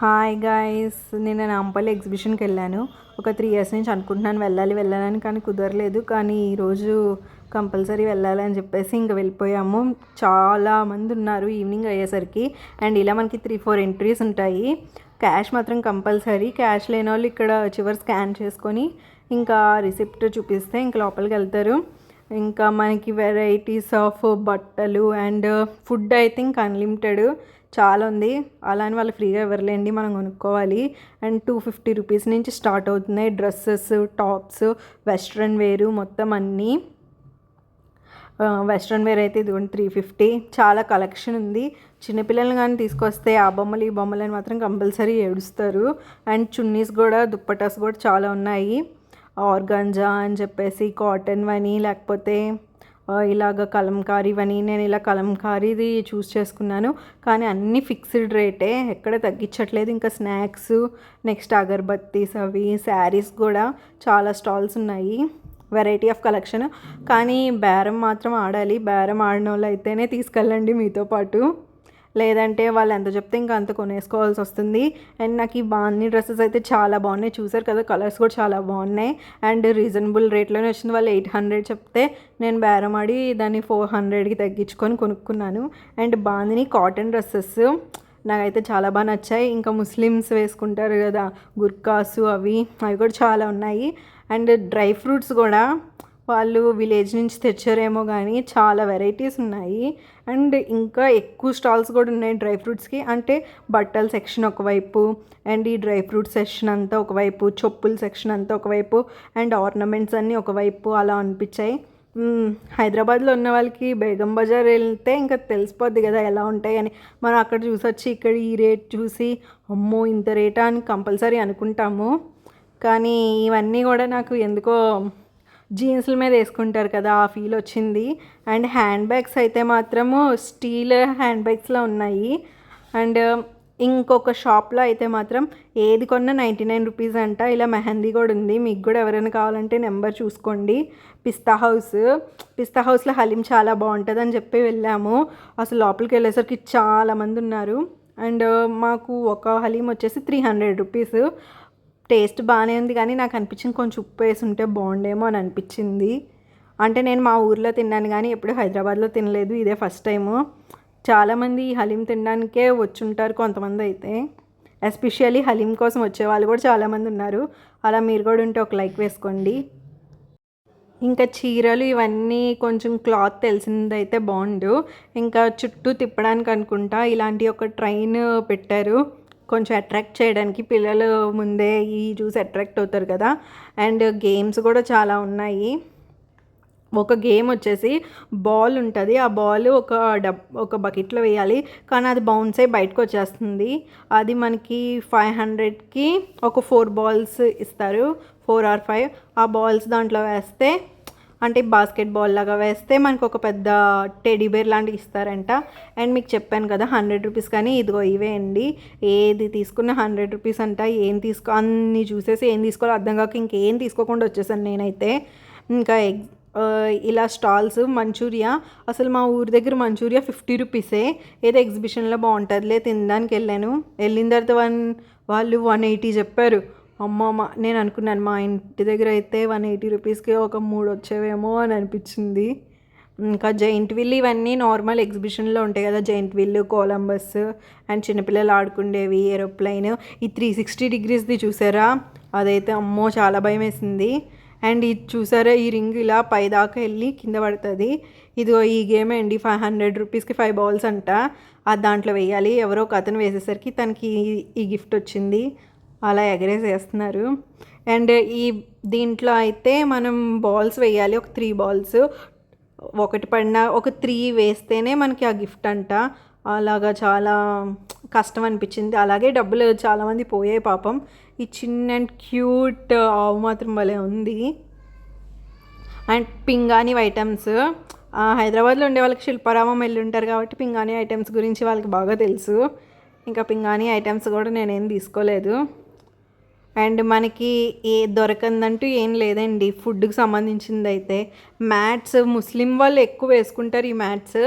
Hi guys నేను నాంపల్లి ఎగ్జిబిషన్కి వెళ్ళాను. ఒక త్రీ ఇయర్స్ నుంచి అనుకుంటున్నాను వెళ్ళాలి వెళ్ళాలని కానీ కుదరలేదు. కానీ ఈరోజు కంపల్సరీ వెళ్ళాలి అని చెప్పేసి ఇంక వెళ్ళిపోయాము. చాలా మంది ఉన్నారు ఈవినింగ్ అయ్యేసరికి. అండ్ ఇలా మనకి త్రీ ఫోర్ ఎంట్రీస్ ఉంటాయి. క్యాష్ మాత్రం కంపల్సరీ క్యాష్ లేని వాళ్ళు ఇక్కడ చివరి స్కాన్ చేసుకొని ఇంకా రిసిప్ట్ చూపిస్తే ఇంకా లోపలికి వెళ్తారు. ఇంకా మనకి వెరైటీస్ ఆఫ్ బట్టలు and food I think unlimited చాలా ఉంది. అలా అని వాళ్ళు ఫ్రీగా ఇవ్వరులేండి మనం కొనుక్కోవాలి. అండ్ టూ ఫిఫ్టీ రూపీస్ నుంచి స్టార్ట్ అవుతున్నాయి. డ్రెస్సెస్ టాప్స్ వెస్ట్రన్ వేరు మొత్తం అన్నీ. వెస్ట్రన్ వేర్ అయితే ఇదిగోండి త్రీ ఫిఫ్టీ చాలా కలెక్షన్ ఉంది. చిన్నపిల్లల్ని కానీ తీసుకొస్తే ఆ బొమ్మలు ఈ బొమ్మలు అని మాత్రం కంపల్సరీ ఏడుస్తారు. అండ్ చున్నీస్ కూడా దుప్పటాస్ కూడా చాలా ఉన్నాయి. ఆర్గాంజా అని చెప్పేసి కాటన్ వని లేకపోతే ఇలాగ కలంకారీ ఇవన్నీ నేను ఇలా కలంకారీది చూస్ చేసుకున్నాను. కానీ అన్నీ ఫిక్స్డ్ రేటే ఎక్కడ తగ్గించట్లేదు. ఇంకా స్నాక్స్ నెక్స్ట్ అగర్బత్తీస్ అవి శారీస్ కూడా చాలా స్టాల్స్ ఉన్నాయి. వెరైటీ ఆఫ్ కలెక్షన్ కానీ బేరం మాత్రం ఆడాలి. బేరం ఆడిన వాళ్ళు అయితేనే తీసుకెళ్ళండి మీతో పాటు. లేదంటే వాళ్ళు ఎంత చెప్తే ఇంకా అంత కొనేసుకోవాల్సి వస్తుంది. అండ్ నాకు ఈ బాగున్న డ్రెస్సెస్ అయితే చాలా బాగున్నాయి. చూసారు కదా కలర్స్ కూడా చాలా బాగున్నాయి. అండ్ రీజనబుల్ రేట్లోనే వచ్చింది. వాళ్ళు ఎయిట్ హండ్రెడ్ చెప్తే నేను బేరం దాన్ని ఫోర్ హండ్రెడ్కి తగ్గించుకొని కొనుక్కున్నాను. అండ్ బాగుంది కాటన్ డ్రెస్సెస్ నాకైతే చాలా బాగా నచ్చాయి. ఇంకా ముస్లిమ్స్ వేసుకుంటారు కదా గుర్కాసు అవి అవి కూడా చాలా ఉన్నాయి. అండ్ డ్రై ఫ్రూట్స్ కూడా వాళ్ళు విలేజ్ నుంచి తెచ్చారేమో కానీ చాలా వెరైటీస్ ఉన్నాయి. అండ్ ఇంకా ఎక్కువ స్టాల్స్ కూడా ఉన్నాయి డ్రై ఫ్రూట్స్కి. అంటే బట్టల సెక్షన్ ఒకవైపు అండ్ ఈ డ్రై ఫ్రూట్ సెక్షన్ అంతా ఒకవైపు చెప్పుల సెక్షన్ అంతా ఒకవైపు అండ్ ఆర్నమెంట్స్ అన్నీ ఒకవైపు అలా అనిపించాయి. హైదరాబాద్లో ఉన్న వాళ్ళకి బేగం బజార్ వెళ్తే ఇంకా తెలిసిపోద్ది కదా ఎలా ఉంటాయి అని మనం అక్కడ చూసి వచ్చి ఇక్కడ ఈ రేట్ చూసి అమ్మో ఇంత రేటా అని కంపల్సరీ అనుకుంటాము. కానీ ఇవన్నీ కూడా నాకు ఎందుకో జీన్స్ల మీద వేసుకుంటారు కదా ఆ ఫీల్ వచ్చింది. అండ్ హ్యాండ్ బ్యాగ్స్ అయితే మాత్రము స్టీల్ హ్యాండ్ బ్యాగ్స్లో ఉన్నాయి. అండ్ ఇంకొక షాప్లో అయితే మాత్రం ఏది కొన్నా నైంటీ నైన్ రూపీస్ అంట. ఇలా మెహందీ కూడా ఉంది. మీకు కూడా ఎవరైనా కావాలంటే నెంబర్ చూసుకోండి. పిస్తా హౌస్. పిస్తా హౌస్లో హలీం చాలా బాగుంటుంది అని చెప్పి వెళ్ళాము. అసలు లోపలికి వెళ్ళేసరికి చాలా మంది ఉన్నారు. అండ్ మాకు ఒక హలీం వచ్చేసి త్రీ హండ్రెడ్ రూపీస్. టేస్ట్ బాగానే ఉంది కానీ నాకు అనిపించింది కొంచెం ఉప్పు వేసి ఉంటే బాగుండేమో అని అనిపించింది. అంటే నేను మా ఊర్లో తిన్నాను కానీ ఎప్పుడు హైదరాబాద్లో తినలేదు. ఇదే ఫస్ట్ టైము. చాలామంది ఈ హలీం తినడానికే వచ్చుంటారు కొంతమంది అయితే. ఎస్పెషల్లీ హలీం కోసం వచ్చే వాళ్ళు కూడా చాలామంది ఉన్నారు. అలా మీరు కూడా ఉంటే ఒక లైక్ వేసుకోండి. ఇంకా చీరలు ఇవన్నీ కొంచెం క్లాత్ తెలిసిందైతే బాగుండు. ఇంకా చుట్టూ తిప్పడానికి అనుకుంటా ఇలాంటి ఒక ట్రైన్ పెట్టారు. కొంచెం అట్రాక్ట్ చేయడానికి పిల్లలు ముందే ఈ చూసి అట్రాక్ట్ అవుతారు కదా. అండ్ గేమ్స్ కూడా చాలా ఉన్నాయి. ఒక గేమ్ వచ్చేసి బాల్ ఉంటుంది. ఆ బాల్ ఒక డబ్ ఒక బకెట్లో వేయాలి. కానీ అది బౌన్స్ అయ్యి బయటకు వచ్చేస్తుంది. అది మనకి ఫైవ్ హండ్రెడ్కి ఒక ఫోర్ బాల్స్ ఇస్తారు. ఫోర్ ఆర్ ఫైవ్ ఆ బాల్స్ దాంట్లో వేస్తే అంటే బాస్కెట్ బాల్ లాగా వేస్తే మనకు ఒక పెద్ద టెడీ బేర్ లాంటివి ఇస్తారంట. అండ్ మీకు చెప్పాను కదా హండ్రెడ్ రూపీస్ కానీ ఇదిగో ఇవే అండి. ఏది తీసుకున్న హండ్రెడ్ రూపీస్ అంట ఏం తీసుకో అన్ని చూసేసి ఏం తీసుకోవాలో అర్థం కాక ఇంకేం తీసుకోకుండా వచ్చేసాను నేనైతే. ఇంకా ఎగ్ ఇలా స్టాల్స్ మంచూరియా. అసలు మా ఊరి దగ్గర మంచూరియా ఫిఫ్టీ రూపీసే ఏదో ఎగ్జిబిషన్లో బాగుంటుందిలే తినడానికి వెళ్ళాను. వెళ్ళిన తర్వాత వన్ వాళ్ళు వన్ ఎయిటీ చెప్పారు. అమ్మ నేను అనుకున్నాను మా ఇంటి దగ్గర అయితే వన్ ఎయిటీ రూపీస్కి ఒక మూడు వచ్చేవేమో అని అనిపించింది. ఇంకా జైంట్ విల్ ఇవన్నీ నార్మల్ ఎగ్జిబిషన్లో ఉంటాయి కదా జైంట్ విల్ కొలంబస్ అండ్ చిన్నపిల్లలు ఆడుకుండేవి ఏరోప్లైన్. ఈ త్రీ సిక్స్టీ డిగ్రీస్ది చూసారా? అదైతే అమ్మో చాలా భయం వేసింది అండ్ ఇది చూసారా ఈ రింగ్ ఇలా పైదాకా వెళ్ళి కింద పడుతుంది. ఇదిగో ఈ గేమ్ అండి ఫైవ్ హండ్రెడ్ రూపీస్కి ఫైవ్ బాల్స్ అంట. అది దాంట్లో వేయాలి. ఎవరో ఒక అతను వేసేసరికి తనకి ఈ గిఫ్ట్ వచ్చింది. అలా ఎగరేసేస్తున్నారు. అండ్ ఈ దీంట్లో అయితే మనం బాల్స్ వేయాలి ఒక త్రీ బాల్స్. ఒకటి పడిన ఒక త్రీ వేస్తేనే మనకి ఆ గిఫ్ట్ అంట. అలాగా చాలా కష్టం అనిపించింది. అలాగే డబ్బులు చాలామంది పోయాయి పాపం. ఈ చిన్న అండ్ క్యూట్ ఆవు మాత్రం భలే ఉంది. అండ్ పింగాణి ఐటమ్స్. హైదరాబాద్లో ఉండే వాళ్ళకి శిల్పారామం వెళ్ళి ఉంటారు కాబట్టి పింగాణి ఐటమ్స్ గురించి వాళ్ళకి బాగా తెలుసు. ఇంకా పింగాణి ఐటమ్స్ కూడా నేనేం తీసుకోలేదు. అండ్ మనకి ఏ దొరకందంటూ ఏం లేదండి. ఫుడ్కి సంబంధించింది అయితే మ్యాట్స్ ముస్లిం వాళ్ళు ఎక్కువ వేసుకుంటారు ఈ మ్యాట్స్.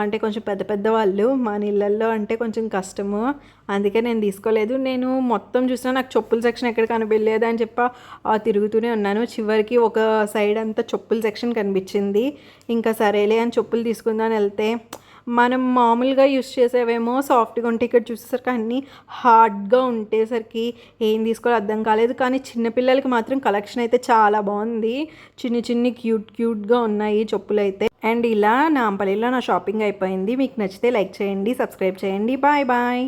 అంటే కొంచెం పెద్ద పెద్ద వాళ్ళు. మా నీళ్ళల్లో అంటే కొంచెం కష్టము. అందుకే నేను తీసుకోలేదు. నేను మొత్తం చూసినా నాకు చెప్పుల సెక్షన్ ఎక్కడ కనిపించలేదు అని చెప్పి తిరుగుతూనే ఉన్నాను. చివరికి ఒక సైడ్ అంతా చెప్పుల సెక్షన్ కనిపించింది. ఇంకా సరేలే అని చెప్పులు తీసుకుందాని వెళ్తే మనం మామూలుగా యూస్ చేసేవేమో సాఫ్ట్గా ఉంటే ఇక్కడ చూసేసరికి అన్నీ హార్డ్గా ఉండేసరికి ఏం తీసుకోవాలో అర్థం కాలేదు. కానీ చిన్నపిల్లలకి మాత్రం కలెక్షన్ అయితే చాలా బాగుంది. చిన్ని చిన్ని క్యూట్ క్యూట్గా ఉన్నాయి చెప్పులు అయితే అండ్ ఇలా నాంపల్లిలో నా షాపింగ్ అయిపోయింది. మీకు నచ్చితే లైక్ చేయండి సబ్స్క్రైబ్ చేయండి. Bye bye.